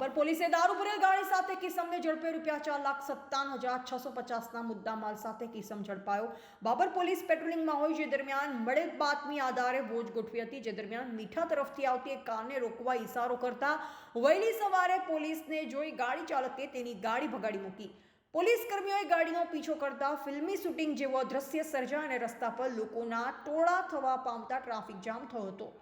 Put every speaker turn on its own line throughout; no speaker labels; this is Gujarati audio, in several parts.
બાબર પોલીસે દારૂ ભરેલ ગાડી સાથે કિસમને ઝડપે રૂપિયા ચાર લાખ સત્તાવન હજાર છસો પચાસના મુદ્દામાલ સાથે કિસમ ઝડપાયો. બાબર પોલીસ પેટ્રોલિંગમાં હોય જે દરમિયાન મળેલ બાતમી આધારે ભોજ ગોઠવી હતી, જે દરમિયાન મીઠા તરફથી આવતી એક કારને રોકવા ઈશારો કરતા વહેલી સવારે પોલીસને જોઈ ગાડી ચાલકે તેની ગાડી ભગાડી મૂકી. પોલીસ કર્મીઓએ ગાડીનો પીછો કરતા ફિલ્મી શૂટિંગ જેવો દ્રશ્ય સર્જા અને રસ્તા પર લોકોના ટોળા થવા પામતા ટ્રાફિક જામ થયો હતો.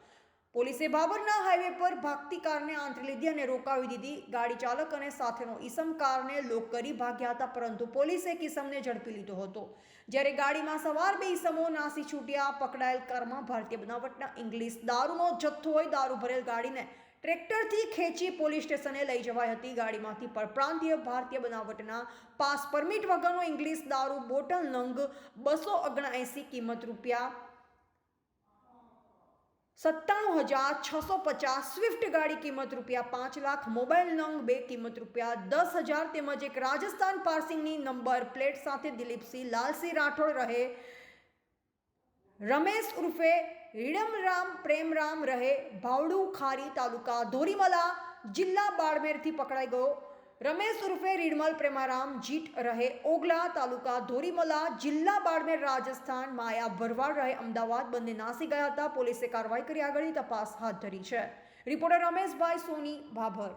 પોલીસે બાબરના હાઈવે પર ભાગતી કારને આંતરી લીધી અને રોકાવી દીધી. ગાડી ચાલક અને સાથેનો ઈસમ કારને લોક કરી ભાગ્યા હતા, પરંતુ પોલીસે કિસમને ઝડપી લીધો હતો. જ્યારે ગાડીમાં સવાર બે ઈસમો નાસી છૂટ્યા, પકડાયેલ કારમાં ભારતીય બનાવટના ઇંગ્લિશ દારૂનો જથ્થો હોય, દારૂ ભરેલ ગાડીને ટ્રેક્ટરથી ખેંચી પોલીસ સ્ટેશને લઈ જવાઈ હતી. ગાડીમાંથી પરપ્રાંતીય ભારતીય બનાવટના પાસ પરમિટ વગરનો ઇંગ્લિશ દારૂ બોટલ નંગ બસો ઓગણએંસી કિંમત રૂપિયા સત્તાણું હજાર છસો પચાસ સ્વિફ્ટ ગાડી કિંમત રૂપિયા પાંચ લાખ, મોબાઈલ નંગ બે કિંમત રૂપિયા દસ હજાર તેમજ એક રાજસ્થાન પાર્સિંગની નંબર પ્લેટ સાથે દિલીપસિંહ, લાલસિંહ રાઠોડ રહે. રમેશ ઉર્ફે રીડમરામ પ્રેમરામ રહે. ભાવડુ ખારી તાલુકા ધોરીમલા જિલ્લા બાડમેરથી પકડાઈ ગયો. રમેશ ઉર્ફે રીડમલ પ્રેમારામ જીટ રહે ઓગલા, તાલુકા ધોરીમલા, જિલ્લા બાડમેર રાજસ્થાન, માયા ભરવાડ રહે અમદાવાદ, બંને નાસી ગયા હતા, પોલીસે કાર્યવાહી કરી, આગળની તપાસ હાથ ધરી છે. રિપોર્ટર રમેશભાઈ સોની, ભાભર.